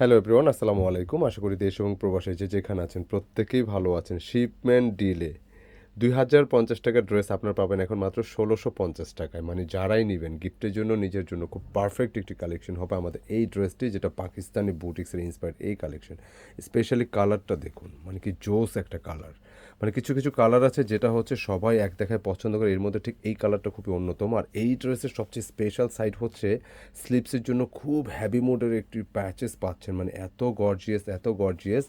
Hello everyone আসসালামু আলাইকুম আশা করি দেশ এবং প্রবাসে যে যেখানে আছেন প্রত্যেকেই ভালো আছেন। শিপমেন্ট ডিলে দুই হাজার পঞ্চাশ টাকার ড্রেস আপনার পাবেন এখন মাত্র ষোলোশো পঞ্চাশ টাকায়। মানে যারাই নেবেন গিফটের জন্য, নিজের জন্য খুব পারফেক্ট একটি কালেকশন হবে আমাদের এই ড্রেসটি যেটা পাকিস্তানি বুটিক্সের ইন্সপায়ার্ড এই কালেকশন স্পেশালি কালারটা দেখুন মানে কি জোস একটা কালার মানে কিছু কিছু কালার আছে যেটা হচ্ছে সবাই এক দেখায় পছন্দ করে। এর মধ্যে ঠিক এই কালারটা খুবই অন্যতম। আর এই ড্রেসের সবচেয়ে স্পেশাল সাইড হচ্ছে স্লিপসের জন্য খুব হ্যাভি মোডের একটি প্যাচেস পাচ্ছেন। মানে এত গর্জিয়াস এত গর্জিয়াস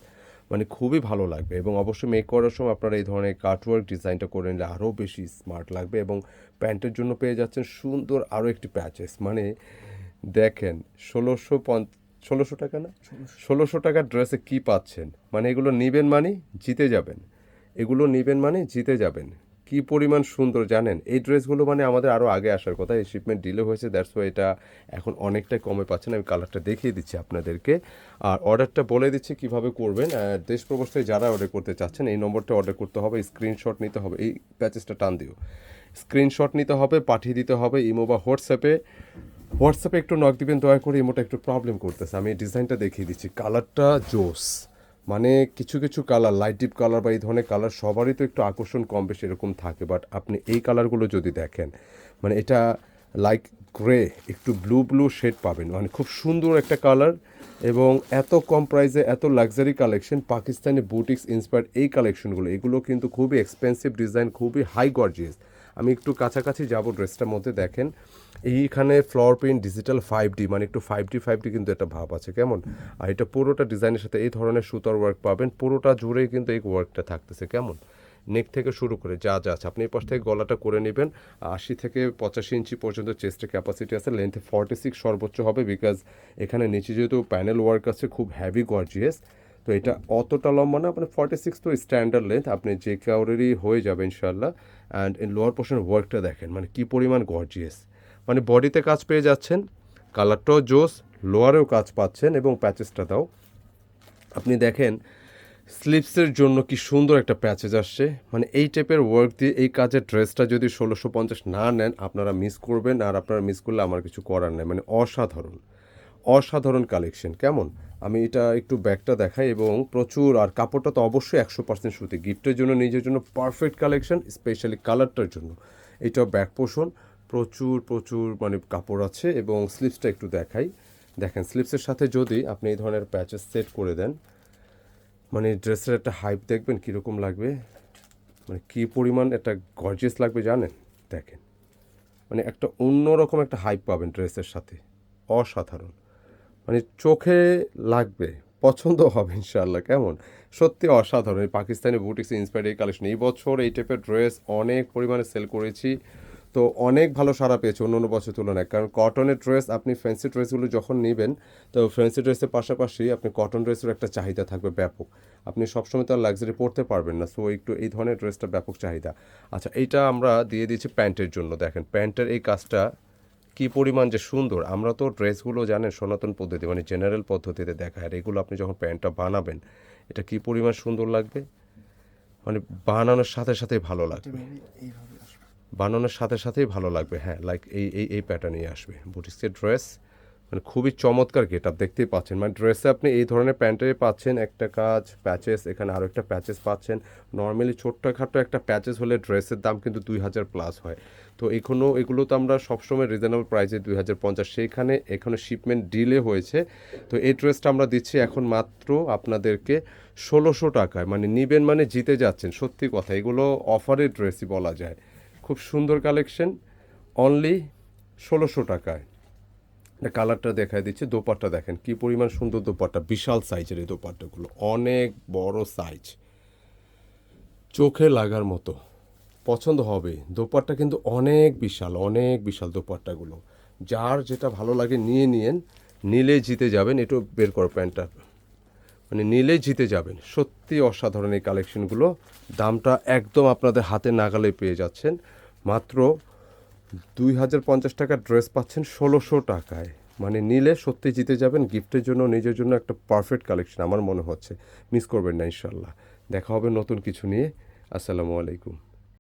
মানে খুবই ভালো লাগবে। এবং অবশ্যই মেক করার সময় আপনারা এই ধরনের কাটওয়ার্ক ডিজাইনটা করে নিলে আরও বেশি স্মার্ট লাগবে এবং প্যান্টের জন্য পেয়ে যাচ্ছেন সুন্দর আরও একটি প্যাচেস মানে দেখেন ষোলোশো পঞ্চ ষোলোশো টাকা না? ষোলোশো। টাকার ড্রেসে কী পাচ্ছেন? মানে এগুলো নেবেন মানে জিতে যাবেন। এগুলো নেবেন মানে জিতে যাবেন। কি পরিমাণ সুন্দর জানেন? এই ড্রেসগুলো মানে আমাদের আরও আগে আসার কথা, এই শিপমেন্ট ডিলে হয়েছে দ্যাটস ওয়াই এটা এখন অনেকটাই কমে পাচ্ছেন আমি কালারটা দেখিয়ে দিচ্ছি আপনাদেরকে। আর অর্ডারটা বলে দিচ্ছি কীভাবে করবেন। দেশ প্রবাস থেকে যারা অর্ডার করতে চাচ্ছেন, এই নম্বরটা অর্ডার করতে হবে স্ক্রিনশট নিতে হবে, এই প্যাচেসটা টান দিও। স্ক্রিনশট নিতে হবে, পাঠিয়ে দিতে হবে ইমো বা হোয়াটসঅ্যাপে। হোয়াটসঅ্যাপে একটু নক দিবেন, দয়া করে ইমোটা একটু প্রবলেম করতেছে। আমি ডিজাইনটা দেখিয়ে দিচ্ছি। কালারটা জোস। মানে কিছু কিছু কালার লাইট ডিপ কালার বা এই ধরনের কালার সবারই তো একটু আকর্ষণ কম বেশি এরকম থাকে বাট আপনি এই কালারগুলো যদি দেখেন মানে এটা লাইক গ্রে একটু ব্লু ব্লু শেড পাবেন। মানে খুব সুন্দর একটা কালার এবং এত কম প্রাইসে এত luxury collection Pakistani boutiques inspired এই কালেকশনগুলো এগুলো কিন্তু খুবই এক্সপেন্সিভ ডিজাইন খুবই হাই গর্জিয়াস আমি একটু কাছাকাছি যাব ড্রেসটার মধ্যে, দেখেন। এইখানে floor print digital five D মানে একটু ফাইভ ডি ফাইভ ডি কিন্তু একটা ভাব আছে, কেমন? আর এটা পুরোটা ডিজাইনের সাথে এই ধরনের সুতার ওয়ার্ক পাবেন, পুরোটা জুড়েই কিন্তু এই ওয়ার্কটা থাকতেছে, কেমন? নেক থেকে শুরু করে যা যা আছে, আপনি এই পাশ থেকে গলাটা করে নেবেন, আশি থেকে পঁচাশি ইঞ্চি পর্যন্ত চেস্টের ক্যাপাসিটি আছে লেন্থে ফর্টি সিক্স সর্বোচ্চ হবে বিকজ এখানে নিচে যেহেতু প্যানেল ওয়ার্ক আছে, খুব হ্যাভি গর্জিয়াস তো এটা অতটা লম্বা না মানে ফর্টি সিক্স তো স্ট্যান্ডার্ড লেন্থ আপনি যে কাউরেরই হয়ে যাবে ইনশাল্লাহ অ্যান্ড ইন লোয়ার পোর্শনের ওয়ার্কটা দেখেন মানে কী পরিমাণ গর্জিয়াস মানে বডিতে কাজ পেয়ে যাচ্ছেন কালারটাও জোস লোয়ারেও কাজ পাচ্ছেন এবং প্যাচেসটা দাও আপনি দেখেন স্লিপসের জন্য কি সুন্দর একটা প্যাচেজ আসছে। মানে এই টাইপের ওয়ার্ক দিয়ে এই কাজের ড্রেসটা যদি ষোলোশো পঞ্চাশ না নেন, আপনারা মিস করবেন আর আপনারা মিস করলে আমার কিছু করার নেই। মানে অসাধারণ। অসাধারণ কালেকশন কেমন? আমি এটা একটু ব্যাগটা দেখাই এবং প্রচুর, আর কাপড়টা তো অবশ্যই একশো পার্সেন্ট সুতি। গিফটের জন্য, নিজের জন্য পারফেক্ট কালেকশন স্পেশালি কালারটার জন্য। এটা ব্যাগ পোষণ প্রচুর প্রচুর মানে কাপড় আছে এবং স্লিপসটা একটু দেখাই। দেখেন স্লিপসের সাথে যদি আপনি এই ধরনের প্যাচেস সেট করে দেন মানে ড্রেসের একটা হাইপ দেখবেন, কীরকম লাগবে? মানে কী পরিমাণ একটা গর্জিয়াস লাগবে জানেন? দেখেন। মানে একটা অন্যরকম একটা হাইপ পাবেন ড্রেসের সাথে। অসাধারণ। মানে চোখে লাগবে, পছন্দ হবে ইনশাল্লাহ কেমন? সত্যি অসাধারণ। এই পাকিস্তানি বুটিক্স ইন্সপায়ার্ড এই কালেকশন এই বছর এই টাইপের ড্রেস অনেক পরিমাণে সেল করেছি। তো অনেক ভালো সারা পেয়েছে অন্য অন্য বছর তুলনায়। কারণ কটনের ড্রেস আপনি ফ্যান্সি ড্রেসগুলো যখন নেবেন, তো ফ্যান্সি ড্রেসের পাশাপাশি আপনি কটন ড্রেসের একটা চাহিদা থাকবে ব্যাপক। আপনি সবসময় তো লাক্সারি পরতে পারবেন না সো একটু এই ধরনের ড্রেসটা ব্যাপক চাহিদা। আচ্ছা এইটা আমরা দিয়ে দিয়েছি প্যান্টের জন্য। দেখেন, প্যান্টের এই কাজটা কি পরিমাণ যে সুন্দর? আমরা তো ড্রেসগুলো জানেন সনাতন পদ্ধতি মানে জেনারেল পদ্ধতিতে দেখা আর এগুলো আপনি যখন প্যান্টটা বানাবেন এটা কি পরিমাণ সুন্দর লাগবে? মানে বানানোর সাথে সাথেই ভালো লাগবে। বানানোর সাথে সাথেই ভালো লাগবে হ্যাঁ লাইক এই এই এই প্যাটার্নই আসবে। বুটিক্সের ড্রেস মানে খুবই চমৎকার গেট আপ দেখতেই পাচ্ছেন। মানে ড্রেসে আপনি এই ধরনের প্যান্টে পাচ্ছেন, একটা কাজ প্যাচেস এখানে আরও একটা প্যাচেস পাচ্ছেন। নর্মালি ছোট্টখাটো একটা প্যাচেস হলে ড্রেসের দাম কিন্তু দুই হাজার প্লাস হয়। তো এখনও এগুলো তো আমরা সবসময় রিজনেবল প্রাইসে দুই হাজার পঞ্চাশ, সেইখানে এখানে শিপমেন্ট ডিলে হয়েছে। তো এই ড্রেসটা আমরা দিচ্ছি এখন মাত্র আপনাদেরকে ষোলোশো টাকায়। মানে নিবেন মানে জিতে যাচ্ছেন, সত্যি কথা। এগুলো অফারের ড্রেসই বলা যায়। খুব সুন্দর কালেকশন অনলি ষোলোশো টাকায়। কালারটা দেখায় দিচ্ছে, দোপাট্টা দেখেন কি পরিমাণ সুন্দর দোপাট্টা, বিশাল সাইজের এই দোপাট্টাগুলো, অনেক বড় সাইজ। চোখে লাগার মতো, পছন্দ হবে। দোপাট্টা কিন্তু অনেক বিশাল অনেক বিশাল দোপাট্টাগুলো। যার যেটা ভালো লাগে নিয়ে নিয়েন নিলে জিতে যাবেন, একটু বের করো প্যান্টটা। মানে নিলে জিতে যাবেন, সত্যি অসাধারণ এই কালেকশনগুলো দামটা একদম আপনাদের হাতে নাগালে পেয়ে যাচ্ছেন। মাত্র দুই হাজার পঞ্চাশ টাকার ড্রেস পাচ্ছেন ষোলোশো টাকায়। মানে নিলে সত্যি জিতে যাবেন, গিফটের জন্য, নিজের জন্য একটা পারফেক্ট কালেকশন আমার মনে হচ্ছে। মিস করবেন না ইনশাল্লাহ। দেখা হবে নতুন কিছু নিয়ে। আসসালামু আলাইকুম।